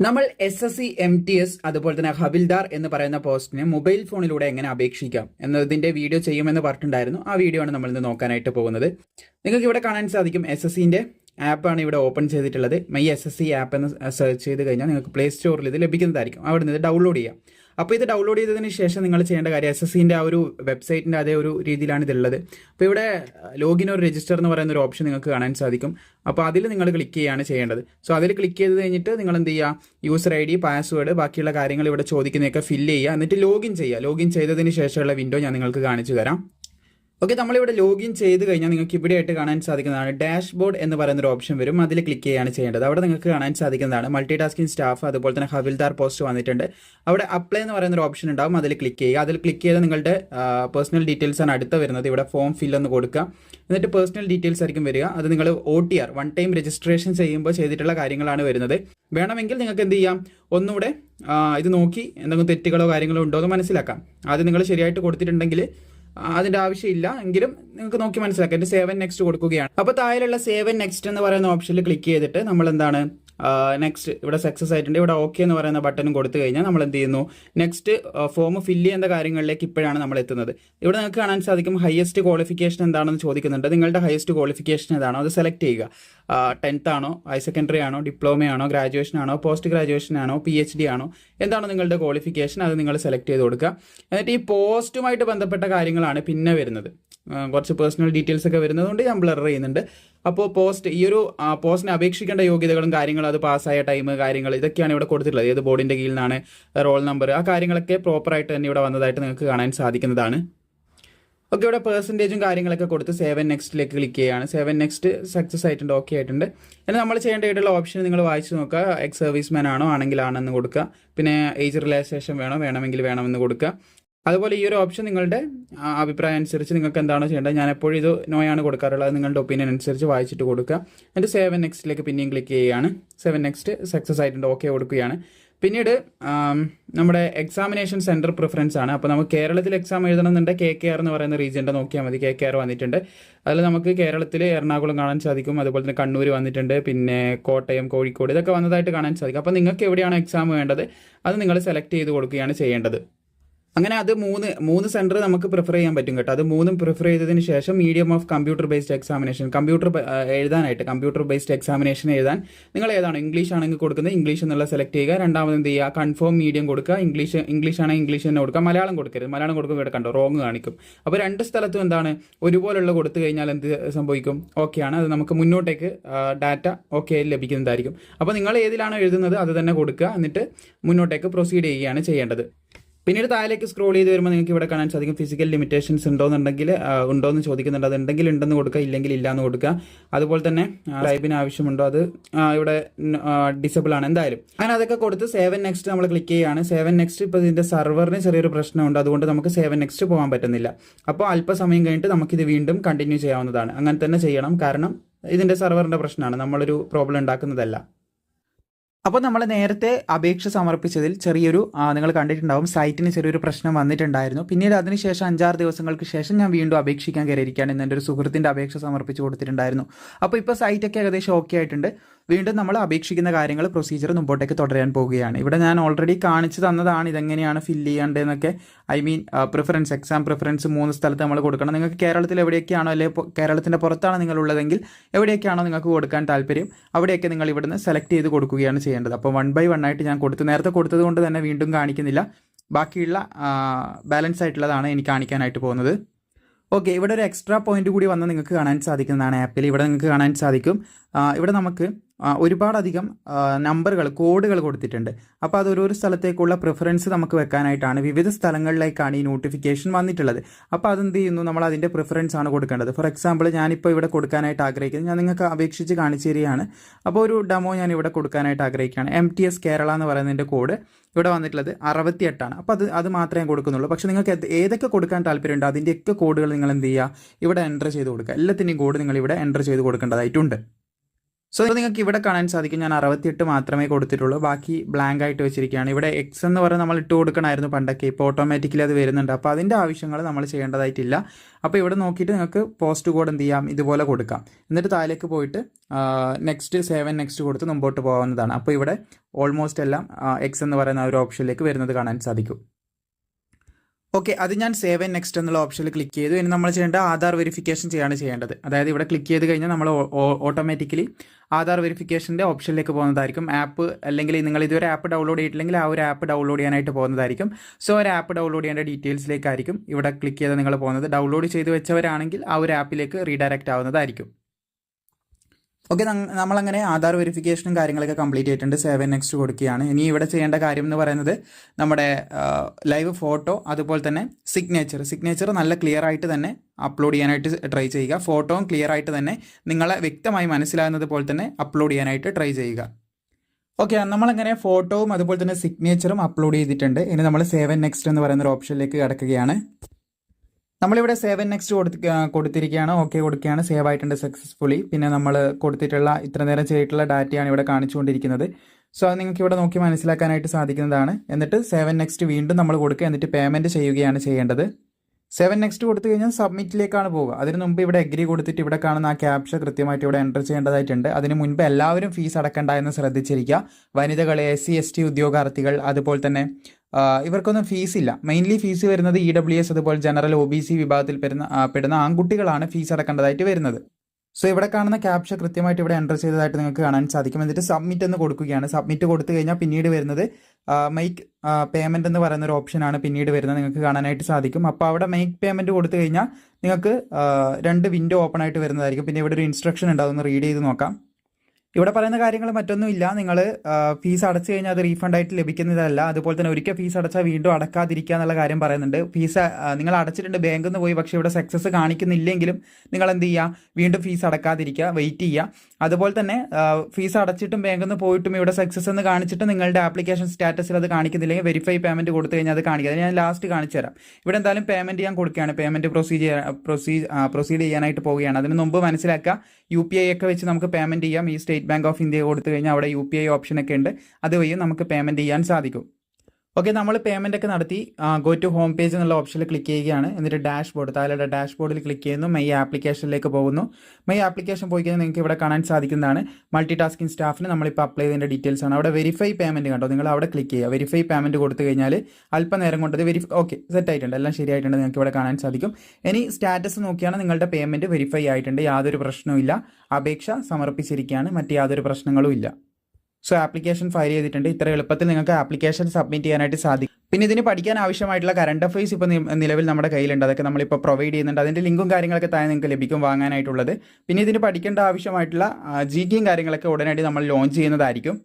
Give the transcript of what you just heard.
നമ്മൾ S S C M T S അതുപോലെ തന്നെ ഹബിൽദാർ എന്ന് പറയുന്ന പോസ്റ്റിന് മൊബൈൽ ഫോണിലൂടെ എങ്ങനെ അപേക്ഷിക്കാം എന്നതിന്റെ വീഡിയോ ചെയ്യുമെന്ന് പറഞ്ഞിട്ടുണ്ടായിരുന്നു. ആ വീഡിയോ ആണ് നമ്മൾ ഇന്ന് നോക്കാനായിട്ട് പോകുന്നത്. നിങ്ങൾക്ക് ഇവിടെ കാണാൻ സാധിക്കും എസ് എസ് സിന്റെ ആപ്പാണ് ഇവിടെ ഓപ്പൺ ചെയ്തിട്ടുള്ളത്. My S S C app എന്ന് സെർച്ച് ചെയ്ത് കഴിഞ്ഞാൽ നിങ്ങൾക്ക് പ്ലേ സ്റ്റോറിൽ ഇത് ലഭിക്കുന്നതായിരിക്കും. അവിടെ നിന്ന് ഇത് ഡൗൺലോഡ് ചെയ്യാം. അപ്പോൾ ഇത് ഡൗൺലോഡ് ചെയ്തതിന് ശേഷം നിങ്ങൾ ചെയ്യേണ്ട കാര്യം എസ് എസ് സിന്റെ ആ ഒരു വെബ്സൈറ്റിന്റെ അതേ ഒരു രീതിയിലാണ് ഇതുള്ളത്. അപ്പോൾ ഇവിടെ ലോഗിൻ ഒരു രജിസ്റ്റർ എന്ന് പറയുന്ന ഒരു ഓപ്ഷൻ നിങ്ങൾക്ക് കാണാൻ സാധിക്കും. അപ്പോൾ അതിൽ നിങ്ങൾ ക്ലിക്ക് ചെയ്യുകയാണ് ചെയ്യേണ്ടത്. സോ അതിൽ ക്ലിക്ക് ചെയ്ത് കഴിഞ്ഞിട്ട് നിങ്ങൾ എന്ത് ചെയ്യുക യൂസർ ഐ ഡി പാസ്വേഡ് ബാക്കിയുള്ള കാര്യങ്ങൾ ഇവിടെ ചോദിക്കുന്നതൊക്കെ ഫില്ല് ചെയ്യുക. എന്നിട്ട് ലോഗിൻ ചെയ്യുക. ലോഗിൻ ചെയ്തതിന് ശേഷമുള്ള വിൻഡോ ഞാൻ നിങ്ങൾക്ക് കാണിച്ചു തരാം. ഓക്കെ നമ്മളിവിടെ ലോഗിൻ ചെയ്ത് കഴിഞ്ഞാൽ നിങ്ങൾക്ക് ഇവിടെ ആയിട്ട് കാണാൻ സാധിക്കുന്നതാണ് ഡാഷ്ബോർഡ് എന്ന് പറയുന്ന ഒരു ഓപ്ഷൻ വരും. അതിൽ ക്ലിക്ക് ചെയ്യാണ് ചെയ്യേണ്ടത്. അവിടെ നിങ്ങൾക്ക് കാണാൻ സാധിക്കുന്നതാണ് മൾട്ടി ടാസ്കിംഗ് സ്റ്റാഫ് അതുപോലെ തന്നെ ഹവിൽദാർ പോസ്റ്റ് വന്നിട്ടുണ്ട്. അവിടെ അപ്ലൈ എന്ന് പറയുന്ന ഒരു ഓപ്ഷൻ ഉണ്ടാവും. അതിൽ ക്ലിക്ക് ചെയ്യുക. അതിൽ ക്ലിക്ക് ചെയ്താൽ നിങ്ങളുടെ പേഴ്സണൽ ഡീറ്റെയിൽസ് ആണ് അടുത്ത വരുന്നത്. ഇവിടെ ഫോം ഫിൽ എന്ന് കൊടുക്കുക. എന്നിട്ട് പേഴ്സണൽ ഡീറ്റെയിൽസ് ആയിരിക്കും വരിക. അത് നിങ്ങൾ O T R one time registration ചെയ്യുമ്പോൾ ചെയ്തിട്ടുള്ള കാര്യങ്ങളാണ് വരുന്നത്. വേണമെങ്കിൽ നിങ്ങൾക്ക് എന്ത് ചെയ്യാം? ഒന്നുകൂടെ ഇത് നോക്കി എന്തെങ്കിലും തെറ്റുകളോ കാര്യങ്ങളോ ഉണ്ടോ എന്ന് മനസ്സിലാക്കാം. അത് നിങ്ങൾ ശരിയായിട്ട് കൊടുത്തിട്ടുണ്ടെങ്കിൽ അതിന്റെ ആവശ്യമില്ല. എങ്കിലും നിങ്ങൾക്ക് നോക്കി മനസ്സിലാക്കാം. എന്റെ സേവൻ നെക്സ്റ്റ് കൊടുക്കുകയാണ്. അപ്പോൾ താഴെയുള്ള സേവൻ നെക്സ്റ്റ് എന്ന് പറയുന്ന ഓപ്ഷനിൽ ക്ലിക്ക് ചെയ്തിട്ട് നമ്മൾ എന്താണ് നെക്സ്റ്റ് ഇവിടെ സക്സസ് ആയിട്ടുണ്ട്. ഇവിടെ ഓക്കെ എന്ന് പറയുന്ന ബട്ടൺ കൊടുത്തു കഴിഞ്ഞാൽ നമ്മൾ എന്ത് ചെയ്യുന്നു? നെക്സ്റ്റ് ഫോം ഫില്ല് ചെയ്യേണ്ട കാര്യങ്ങളിലേക്ക് ഇപ്പോഴാണ് നമ്മൾ എത്തുന്നത്. ഇവിടെ നിങ്ങൾക്ക് കാണാൻ സാധിക്കും ഹയസ്റ്റ് ക്വാളിഫിക്കേഷൻ എന്താണെന്ന് ചോദിക്കുന്നുണ്ട്. നിങ്ങളുടെ ഹയസ്റ്റ് ക്വാളിഫിക്കേഷൻ ഏതാണോ അത് സെലക്ട് ചെയ്യുക. ടെൻത്ത് ആണോ ഹയർ സെക്കൻഡറി ആണോ ഡിപ്ലോമ ആണോ ഗ്രാജുവേഷൻ ആണോ പോസ്റ്റ് ഗ്രാജുവേഷൻ ആണോ പി എച്ച് ഡി ആണോ എന്താണോ നിങ്ങളുടെ ക്വാളിഫിക്കേഷൻ അത് നിങ്ങൾ സെലക്ട് ചെയ്ത് കൊടുക്കുക. എന്നിട്ട് ഈ പോസ്റ്റുമായിട്ട് ബന്ധപ്പെട്ട കാര്യങ്ങളാണ് പിന്നെ വരുന്നത്. കുറച്ച് പേഴ്സണൽ ഡീറ്റെയിൽസ് ഒക്കെ വരുന്നതുകൊണ്ട് ഞാൻ ബ്ലർ ചെയ്യുന്നുണ്ട്. അപ്പോൾ പോസ്റ്റ് ഈ ഒരു പോസ്റ്റിനെ അപേക്ഷിക്കേണ്ട യോഗ്യതകളും കാര്യങ്ങളും അത് പാസ്സായ ടൈം കാര്യങ്ങൾ ഇതൊക്കെയാണ് ഇവിടെ കൊടുത്തിട്ടുള്ളത്. ഏത് ബോർഡിന്റെ കീഴിലാണ് റോൾ നമ്പർ ആ കാര്യങ്ങളൊക്കെ പ്രോപ്പറായിട്ട് തന്നെ ഇവിടെ വന്നതായിട്ട് നിങ്ങൾക്ക് കാണാൻ സാധിക്കുന്നതാണ്. ഓക്കെ ഇവിടെ പെർസെന്റേജും കാര്യങ്ങളൊക്കെ കൊടുത്ത് സെവൻ നെക്സ്റ്റിലേക്ക് ക്ലിക്ക് ചെയ്യുകയാണ് സെവൻ നെക്സ്റ്റ് സക്സസ് ആയിട്ടുണ്ട് ഓക്കെ ആയിട്ടുണ്ട്. പിന്നെ നമ്മൾ ചെയ്യേണ്ടതായിട്ടുള്ള ഓപ്ഷൻ നിങ്ങൾ വായിച്ച് നോക്കുക. എക്സ് സർവീസ്മാൻ ആണോ ആണെങ്കിൽ ആണെന്ന് കൊടുക്കുക. പിന്നെ ഏജ് റിലാക്സേഷൻ വേണോ വേണമെങ്കിൽ വേണമെന്ന് കൊടുക്കുക. അതുപോലെ ഈ ഒരു ഓപ്ഷൻ നിങ്ങളുടെ അഭിപ്രായം അനുസരിച്ച് നിങ്ങൾക്ക് എന്താണ് ചെയ്യേണ്ടത്? ഞാൻ എപ്പോഴും ഇത് നോയാണ് കൊടുക്കാറുള്ളത്. നിങ്ങളുടെ ഒപ്പീനിയൻ അനുസരിച്ച് വായിച്ചിട്ട് കൊടുക്കുക. എന്നിട്ട് സേവൻ നെക്സ്റ്റിലേക്ക് പിന്നെയും ക്ലിക്ക് ചെയ്യുകയാണ്. സെവൻ നെക്സ്റ്റ് സക്സസ് ആയിട്ടുണ്ട്. ഓക്കെ കൊടുക്കുകയാണ്. പിന്നീട് നമ്മുടെ എക്സാമിനേഷൻ സെന്റർ പ്രിഫറൻസ് ആണ്. അപ്പോൾ നമുക്ക് കേരളത്തിൽ എക്സാം എഴുതണമെന്നുണ്ടെങ്കിൽ കെ കെ ആർ എന്ന് പറയുന്ന റീജിയന്റെ നോക്കിയാൽ മതി. കെ കെ ആർ വന്നിട്ടുണ്ട്. അതിൽ നമുക്ക് കേരളത്തിൽ എറണാകുളം കാണാൻ സാധിക്കും. അതുപോലെ തന്നെ കണ്ണൂർ വന്നിട്ടുണ്ട്. പിന്നെ കോട്ടയം കോഴിക്കോട് ഇതൊക്കെ വന്നതായിട്ട് കാണാൻ സാധിക്കും. അപ്പോൾ നിങ്ങൾക്ക് എവിടെയാണ് എക്സാം വേണ്ടത്? അത് നിങ്ങൾ സെലക്ട് ചെയ്ത് കൊടുക്കുകയാണ് ചെയ്യേണ്ടത്. അങ്ങനെ അത് മൂന്ന് മൂന്ന് സെന്റർ നമുക്ക് പ്രിഫർ ചെയ്യാൻ പറ്റും കേട്ടോ. അത് മൂന്നും പ്രിഫർ ചെയ്തതിന് ശേഷം medium of computer based examination computer എഴുതാനായിട്ട് കമ്പ്യൂട്ടർ ബേസ്ഡ് എക്സാമിനേഷൻ എഴുതാൻ നിങ്ങൾ ഏതാണ്? ഇംഗ്ലീഷ് ആണെങ്കിൽ കൊടുക്കുന്നത് ഇംഗ്ലീഷ് എന്നുള്ള സെലക്ട് ചെയ്യുക. രണ്ടാമത് എന്ത് ചെയ്യുക? കൺഫേം മീഡിയം കൊടുക്കുക. ഇംഗ്ലീഷ് ഇംഗ്ലീഷ് ആണെങ്കിൽ ഇംഗ്ലീഷ് തന്നെ കൊടുക്കുക. മലയാളം കൊടുക്കരുത്. മലയാളം കൊടുക്കുമ്പോൾ ഇവിടെ കണ്ടോ? റോങ് കാണിക്കും. അപ്പോൾ രണ്ട് സ്ഥലത്തും എന്താണ്? ഒരുപോലുള്ള കൊടുത്തു കഴിഞ്ഞാൽ എന്ത് സംഭവിക്കും? ഓക്കെയാണ് അത് നമുക്ക് മുന്നോട്ടേക്ക് ഡാറ്റ ഓക്കെ ലഭിക്കുന്നതായിരിക്കും. അപ്പോൾ നിങ്ങൾ ഏതിലാണ് എഴുതുന്നത്? അത് തന്നെ കൊടുക്കുക. എന്നിട്ട് മുന്നോട്ടേക്ക് പ്രൊസീഡ് ചെയ്യുകയാണ് ചെയ്യേണ്ടത്. പിന്നീട് താഴേക്ക് സ്ക്രോൾ ചെയ്ത് വരുമ്പോൾ നിങ്ങൾക്ക് ഇവിടെ കാണാൻ സാധിക്കും. ഫിസിക്കൽ ലിമിറ്റേഷൻസ് ഉണ്ടോയെന്നുണ്ടെങ്കിൽ ഉണ്ടോ എന്ന് ചോദിക്കുന്നുണ്ട്. അത് ഉണ്ടെങ്കിൽ ഉണ്ടെന്ന് കൊടുക്കുക ഇല്ലെങ്കിൽ ഇല്ല എന്ന് കൊടുക്കുക. അതുപോലെ തന്നെ ലൈബിന് ആവശ്യമുണ്ടോ അത് ഇവിടെ ഡിസബിൾ ആണ്. എന്തായാലും അങ്ങനെ അതൊക്കെ കൊടുത്ത് സെവൻ നെക്സ്റ്റ് നമ്മൾ ക്ലിക്ക് ചെയ്യുകയാണ്. സെവൻ നെക്സ്റ്റ് ഇപ്പോൾ ഇതിന്റെ സെർവറിന് ചെറിയൊരു പ്രശ്നമുണ്ട്. അതുകൊണ്ട് നമുക്ക് സെവൻ നെക്സ്റ്റ് പോകാൻ പറ്റുന്നില്ല. അപ്പോൾ അല്പസമയം കഴിഞ്ഞിട്ട് നമുക്കിത് വീണ്ടും കണ്ടിന്യൂ ചെയ്യാവുന്നതാണ്. അങ്ങനെ തന്നെ ചെയ്യണം. കാരണം ഇതിന്റെ സെർവറിന്റെ പ്രശ്നമാണ്. നമ്മളൊരു പ്രോബ്ലം ഉണ്ടാക്കുന്നതല്ല. അപ്പോൾ നമ്മൾ നേരത്തെ അപേക്ഷ സമർപ്പിച്ചതിൽ ചെറിയൊരു നിങ്ങൾ കണ്ടിട്ടുണ്ടാവും സൈറ്റിന് ചെറിയൊരു പ്രശ്നം വന്നിട്ടുണ്ടായിരുന്നു. പിന്നീട് അതിനുശേഷം അഞ്ചാറ് ദിവസങ്ങൾക്ക് ശേഷം ഞാൻ വീണ്ടും അപേക്ഷിക്കാൻ കയറിയിരിക്കുകയാണ് ഇന്ന് എന്റെ ഒരു സുഹൃത്തിന്റെ അപേക്ഷ സമർപ്പിച്ച് കൊടുത്തിട്ടുണ്ടായിരുന്നു. അപ്പോൾ ഇപ്പോൾ സൈറ്റൊക്കെ ഏകദേശം ഓക്കെ ആയിട്ടുണ്ട്. വീണ്ടും നമ്മൾ അപേക്ഷിക്കുന്ന കാര്യങ്ങൾ പ്രൊസീജിയർ മുമ്പോട്ടേക്ക് തുടരാൻ പോവുകയാണ്. ഇവിടെ ഞാൻ ഓൾറെഡി കാണിച്ചു തന്നതാണ് ഇതെങ്ങനെയാണ് fill ചെയ്യേണ്ടതെന്നൊക്കെ. I mean preference exam preference മൂന്ന് സ്ഥലത്ത് നമ്മൾ കൊടുക്കണം. നിങ്ങൾക്ക് കേരളത്തിൽ എവിടെയൊക്കെയാണോ അല്ലെങ്കിൽ കേരളത്തിന്റെ പുറത്താണ് നിങ്ങളുള്ളതെങ്കിൽ എവിടെയൊക്കെയാണോ നിങ്ങൾക്ക് കൊടുക്കാൻ താല്പര്യം അവിടെയൊക്കെ നിങ്ങൾ ഇവിടുന്ന് സെലക്ട് ചെയ്ത് കൊടുക്കുകയാണ് ചെയ്യേണ്ടത്. അപ്പോൾ വൺ ബൈ വൺ ആയിട്ട് ഞാൻ കൊടുത്തു നേരത്തെ കൊടുത്തത് കൊണ്ട് തന്നെ വീണ്ടും കാണിക്കുന്നില്ല. ബാക്കിയുള്ള ബാലൻസ് ആയിട്ടുള്ളതാണ് എനിക്ക് കാണിക്കാനായിട്ട് പോകുന്നത്. ഓക്കെ ഇവിടെ ഒരു എക്സ്ട്രാ പോയിന്റ് കൂടി വന്ന് നിങ്ങൾക്ക് കാണാൻ സാധിക്കുന്നതാണ് ആപ്പിൽ ഇവിടെ നിങ്ങൾക്ക് കാണാൻ സാധിക്കും. ഇവിടെ നമുക്ക് ഒരുപാടധികം നമ്പറുകൾ കോഡുകൾ കൊടുത്തിട്ടുണ്ട്. അപ്പോൾ അത് ഓരോരോ സ്ഥലത്തേക്കുള്ള പ്രിഫറൻസ് നമുക്ക് വെക്കാനായിട്ടാണ് വിവിധ സ്ഥലങ്ങളിലേക്കാണ് ഈ നോട്ടിഫിക്കേഷൻ വന്നിട്ടുള്ളത്. അപ്പോൾ അതെന്ത് ചെയ്യുന്നു? നമ്മൾ അതിന്റെ പ്രിഫറൻസ് ആണ് കൊടുക്കേണ്ടത്. ഫോർ എക്സാമ്പിൾ ഞാനിപ്പോൾ ഇവിടെ കൊടുക്കാനായിട്ട് ആഗ്രഹിക്കുന്നത് ഞാൻ നിങ്ങൾക്ക് അപേക്ഷിച്ച് കാണിച്ചു തരികയാണ്. അപ്പോൾ ഒരു ഡെമോ ഞാൻ ഇവിടെ കൊടുക്കാനായിട്ട് ആഗ്രഹിക്കുകയാണ്. എം ടി എസ് കേരള എന്ന് പറയുന്നതിന്റെ കോഡ് ഇവിടെ വന്നിട്ടുള്ളത് അറുപത്തിയെട്ടാണ്. അപ്പോൾ അത് അത് മാത്രമേ കൊടുക്കുന്നുള്ളൂ. പക്ഷേ നിങ്ങൾക്ക് ഏത് ഏതൊക്കെ കൊടുക്കാൻ താല്പര്യമുണ്ട് അതിന്റെയൊക്കെ കോഡുകൾ നിങ്ങൾ എന്ത് ചെയ്യുക? ഇവിടെ എന്റർ ചെയ്ത് കൊടുക്കുക. എല്ലാത്തിന്റെയും കോഡ് നിങ്ങൾ ഇവിടെ എന്റർ ചെയ്ത് കൊടുക്കേണ്ടതായിട്ടുണ്ട്. സോ നിങ്ങൾക്ക് ഇവിടെ കാണാൻ സാധിക്കും. ഞാൻ അറുപത്തിയെട്ട് മാത്രമേ കൊടുത്തിട്ടുള്ളൂ. ബാക്കി ബ്ലാങ്ക് ആയിട്ട് വെച്ചിരിക്കുകയാണ്. ഇവിടെ എക്സ് എന്ന് പറഞ്ഞാൽ നമ്മൾ ഇട്ട് കൊടുക്കണമായിരുന്നു പണ്ടൊക്കെ. ഇപ്പോൾ ഓട്ടോമാറ്റിക്കലി അത് വരുന്നുണ്ട്. അപ്പോൾ അതിന്റെ ആവശ്യങ്ങൾ നമ്മൾ ചെയ്യേണ്ടതായിട്ടില്ല. അപ്പോൾ ഇവിടെ നോക്കിയിട്ട് നിങ്ങൾക്ക് പോസ്റ്റ് കോഡ് എന്ത് ചെയ്യാം? ഇതുപോലെ കൊടുക്കാം. എന്നിട്ട് താഴേക്ക് പോയിട്ട് നെക്സ്റ്റ് സെവൻ നെക്സ്റ്റ് കൊടുത്ത് മുമ്പോട്ട് പോകാവുന്നതാണ്. അപ്പോൾ ഇവിടെ ഓൾമോസ്റ്റ് എല്ലാം എക്സ് എന്ന് പറയുന്ന ഒരു ഓപ്ഷനിലേക്ക് വരുന്നത് കാണാൻ സാധിക്കും. ഓക്കെ അത് ഞാൻ സേവ് ആൻഡ് നെക്സ്റ്റ് എന്നുള്ള ഓപ്ഷനിൽ ക്ലിക്ക് ചെയ്തു. ഇനി നമ്മൾ ചെയ്യേണ്ട ആധാർ വെരിഫിക്കേഷൻ ചെയ്യാണ് ചെയ്യേണ്ടത്. അതായത് ഇവിടെ ക്ലിക്ക് ചെയ്ത് കഴിഞ്ഞാൽ നമ്മൾ ഓട്ടോമാറ്റിക്കലി ആധാർ വെരിഫിക്കേഷന്റെ ഓപ്ഷനിലേക്ക് പോകുന്നതായിരിക്കും. ആപ്പ് അല്ലെങ്കിൽ നിങ്ങൾ ഇതുവരെ ആപ്പ് ഡൗൺലോഡ് ചെയ്തിട്ടില്ലെങ്കിൽ ആ ഒരു ആപ്പ് ഡൗൺലോഡ് ചെയ്യാനായിട്ട് പോകുന്നതായിരിക്കും. സോ ഒരു ആപ്പ് ഡൗൺലോഡ് ചെയ്യേണ്ട ഡീറ്റെയിൽസിലേക്കായിരിക്കും ഇവിടെ ക്ലിക്ക് ചെയ്ത് നിങ്ങൾ പോകുന്നത്. ഡൗൺലോഡ് ചെയ്ത് വെച്ചവരാണെങ്കിൽ ആ ഒരു ആപ്പിലേക്ക് റീഡയറക്റ്റ് ആവുന്നതായിരിക്കും. ഓക്കെ നമ്മളങ്ങനെ ആധാർ വെരിഫിക്കേഷനും കാര്യങ്ങളൊക്കെ കംപ്ലീറ്റ് ചെയ്തിട്ടുണ്ട് സെവൻ നെക്സ്റ്റ് കൊടുക്കുകയാണ്. ഇനി ഇവിടെ ചെയ്യേണ്ട കാര്യം എന്ന് പറയുന്നത് നമ്മുടെ ലൈവ് ഫോട്ടോ അതുപോലെ തന്നെ സിഗ്നേച്ചർ സിഗ്നേച്ചർ നല്ല ക്ലിയർ ആയിട്ട് തന്നെ അപ്ലോഡ് ചെയ്യാനായിട്ട് ട്രൈ ചെയ്യുക. ഫോട്ടോയും ക്ലിയർ ആയിട്ട് തന്നെ നിങ്ങളെ വ്യക്തമായി മനസ്സിലാകുന്നത് പോലെ തന്നെ അപ്ലോഡ് ചെയ്യാനായിട്ട് ട്രൈ ചെയ്യുക. ഓക്കെ നമ്മളങ്ങനെ ഫോട്ടോവും അതുപോലെ തന്നെ സിഗ്നേച്ചറും അപ്ലോഡ് ചെയ്തിട്ടുണ്ട്. ഇനി നമ്മൾ സേവൻ നെക്സ്റ്റ് എന്ന് പറയുന്ന ഒരു ഓപ്ഷനിലേക്ക് കിടക്കുകയാണ്. നമ്മളിവിടെ സേവ് നെക്സ്റ്റ് കൊടുത്തി കൊടുത്തിരിക്കുകയാണ്. ഓക്കെ കൊടുക്കുകയാണ്. സേവ് ആയിട്ടുണ്ട് സക്സസ്ഫുള്ളി പിന്നെ നമ്മൾ കൊടുത്തിട്ടുള്ള ഇത്ര നേരം ചെയ്തിട്ടുള്ള ഡാറ്റയാണ് ഇവിടെ കാണിച്ചുകൊണ്ടിരിക്കുന്നത്. സോ അത് നിങ്ങൾക്ക് ഇവിടെ നോക്കി മനസ്സിലാക്കാനായിട്ട് സാധിക്കുന്നതാണ്. എന്നിട്ട് സെവൻ നെക്സ്റ്റ് വീണ്ടും നമ്മൾ കൊടുക്കുക. എന്നിട്ട് പേയ്മെന്റ് ചെയ്യുകയാണ് ചെയ്യേണ്ടത്. സെവൻ നെക്സ്റ്റ് കൊടുത്തു കഴിഞ്ഞാൽ സബ്മിറ്റിലേക്കാണ് പോവുക. അതിന് മുമ്പ് ഇവിടെ എഗ്രി കൊടുത്തിട്ട് ഇവിടെ കാണുന്ന ആ ക്യാപ്ഷ കൃത്യമായിട്ട് ഇവിടെ എന്റർ ചെയ്യേണ്ടതായിട്ടുണ്ട്. അതിന് മുൻപ് എല്ലാവരും ഫീസ് അടക്കണ്ട എന്ന് ശ്രദ്ധിച്ചിരിക്കുക. വനിതകൾ എസ് സി എസ് ടി ഉദ്യോഗാർത്ഥികൾ അതുപോലെ തന്നെ ഇവർക്കൊന്നും ഫീസ് ഇല്ല മെയിൻലി ഫീസ് വരുന്നത് ഇ ഡബ്ല്യു എസ് അതുപോലെ ജനറൽ ഒ ബി സി വിഭാഗത്തിൽ പെടുന്ന പെടുന്ന ആൺകുട്ടികളാണ് ഫീസ് അടക്കേണ്ടതായിട്ട് വരുന്നത്. സോ ഇവിടെ കാണുന്ന ക്യാപ്ഷ കൃത്യമായിട്ട് ഇവിടെ എന്റർ ചെയ്തതായിട്ട് നിങ്ങൾക്ക് കാണാൻ സാധിക്കും. എന്നിട്ട് സബ്മിറ്റ് എന്ന് കൊടുക്കുകയാണ്. സബ്മിറ്റ് കൊടുത്തു കഴിഞ്ഞാൽ പിന്നീട് വരുന്നത് മെയ്ക്ക് പേയ്മെന്റ് എന്ന് പറയുന്ന ഒരു ഓപ്ഷനാണ് പിന്നീട് വരുന്നത് നിങ്ങൾക്ക് കാണാനായിട്ട് സാധിക്കും. അപ്പോൾ അവിടെ മെയ്ക്ക് പേയ്മെന്റ് കൊടുത്തു കഴിഞ്ഞാൽ നിങ്ങൾക്ക് രണ്ട് വിൻഡോ ഓപ്പൺ ആയിട്ട് വരുന്നതായിരിക്കും. പിന്നെ ഇവിടെ ഒരു ഇൻസ്ട്രക്ഷൻ ഉണ്ട് അതൊന്ന് റീഡ് ചെയ്ത് നോക്കാം. ഇവിടെ പറയുന്ന കാര്യങ്ങൾ മറ്റൊന്നുമില്ല നിങ്ങൾ ഫീസ് അടച്ചു കഴിഞ്ഞാൽ അത് റീഫണ്ട് ആയിട്ട് ലഭിക്കുന്നതല്ല. അതുപോലെ തന്നെ ഒരിക്കൽ ഫീസ് അടച്ചാൽ വീണ്ടും അടക്കാതിരിക്കുക എന്നുള്ള കാര്യം പറയുന്നുണ്ട്. ഫീസ് നിങ്ങൾ അടച്ചിട്ടുണ്ട് ബാങ്കിൽ നിന്ന് പോയി പക്ഷേ ഇവിടെ സക്സസ് കാണിക്കുന്നില്ലെങ്കിലും നിങ്ങൾ എന്ത് ചെയ്യുക? വീണ്ടും ഫീസ് അടക്കാതിരിക്കുക വെയിറ്റ് ചെയ്യുക. അതുപോലെ തന്നെ ഫീസ് അടച്ചിട്ടും ബാങ്കിൽ നിന്ന് പോയിട്ടും ഇവിടെ സക്സസ് എന്ന് കാണിച്ചിട്ട് നിങ്ങളുടെ ആപ്ലിക്കേഷൻ സ്റ്റാറ്റസിൽ അത് കാണിക്കുന്നില്ലെങ്കിൽ വെരിഫൈ പേയ്മെന്റ് കൊടുത്തു കഴിഞ്ഞാൽ അത് കാണിക്കുക. അത് ഞാൻ ലാസ്റ്റ് കാണിച്ചു തരാം. ഇവിടെ എന്തായാലും പേയ്മെന്റ് ഞാൻ കൊടുക്കുകയാണ്. പേയ്മെന്റ് പ്രൊസീജ് പ്രൊസീജ് പ്രൊസീഡ് ചെയ്യാനായിട്ട് പോവുകയാണ്. അതിന് മുമ്പ് മനസ്സിലാക്കുക യു പി ഐ ഒക്കെ വെച്ച് നമുക്ക് പേയ്മെന്റ് ചെയ്യാം. ഈ സ്റ്റേറ്റ് ബാങ്ക് ഓഫ് ഇന്ത്യ കൊടുത്തു കഴിഞ്ഞാൽ അവിടെ യു പി ഐ ഓപ്ഷനൊക്കെ ഉണ്ട്. അതുവഴി നമുക്ക് പേയ്മെന്റ് ചെയ്യാൻ സാധിക്കും. ഓക്കെ നമ്മൾ പേയ്മെന്റ് ഒക്കെ നടത്തി. ഗോ ടു ഹോം പേജ് എന്നുള്ള ഓപ്ഷനിൽ ക്ലിക്ക് ചെയ്യുകയാണ്. എന്നിട്ട് ഡാഷ് ബോർഡ് താഴെ ഡാഷ് ബോർഡിൽ ക്ലിക്ക് ചെയ്യുന്നു മൈ ആപ്ലിക്കേഷനിലേക്ക് പോകുന്നു. മൈ ആപ്ലിക്കേഷൻ പോയി കഴിഞ്ഞാൽ നിങ്ങൾക്ക് ഇവിടെ കാണാൻ സാധിക്കുന്നതാണ്. മൾട്ടി ടാസ്കിംഗ് സ്റ്റാഫിന് നമ്മളിപ്പോൾ അപ്ലൈ ചെയ്തതിന്റെ ഡീറ്റെയിൽസ് ആണ്. അവിടെ വെരിഫൈ പേയ്മെന്റ് കണ്ടോ? നിങ്ങൾ അവിടെ ക്ലിക്ക് ചെയ്യുക. വെരിഫൈ പേയ്മെന്റ് കൊടുത്തു കഴിഞ്ഞാൽ അല്പനേരം കൊണ്ട് അത് വെരിഫൈ ഓക്കെ സെറ്റ് ആയിട്ടുണ്ട്. എല്ലാം ശരിയായിട്ടുണ്ട്. നിങ്ങൾക്ക് ഇവിടെ കാണാൻ സാധിക്കും. ഇനി സ്റ്റാറ്റസ് നോക്കിയാണ്. നിങ്ങളുടെ പേയ്മെന്റ് വെരിഫൈ ആയിട്ടുണ്ട്. യാതൊരു പ്രശ്നവും അപേക്ഷ സമർപ്പിച്ചിരിക്കുകയാണ്. മറ്റ് യാതൊരു പ്രശ്നങ്ങളും ഇല്ല. സോ ആപ്ലിക്കേഷൻ ഫയൽ ചെയ്തിട്ടുണ്ട്. ഇത്ര എളുപ്പത്തിൽ നിങ്ങൾക്ക് ആപ്ലിക്കേഷൻ സബ്മിറ്റ് ചെയ്യാനായിട്ട് സാധിക്കും. പിന്നെ ഇതിന് പഠിക്കാൻ ആവശ്യമായിട്ടുള്ള കറണ്ട് അഫയേഴ്സ് ഇപ്പോൾ നിലവിൽ നമ്മുടെ കയ്യിലുണ്ട്. അതൊക്കെ നമ്മളിപ്പോൾ പ്രൊവൈഡ് ചെയ്യുന്നുണ്ട്. അതിന്റെ ലിങ്കും കാര്യങ്ങളൊക്കെ താഴെ നിങ്ങൾക്ക് ലഭിക്കും വാങ്ങാനായിട്ടുള്ളത്. പിന്നെ ഇതിന് പഠിക്കേണ്ട ആവശ്യമായിട്ടുള്ള ജി കെയും കാര്യങ്ങളൊക്കെ ഉടനടി നമ്മൾ ലോഞ്ച് ചെയ്യുന്നതായിരിക്കും.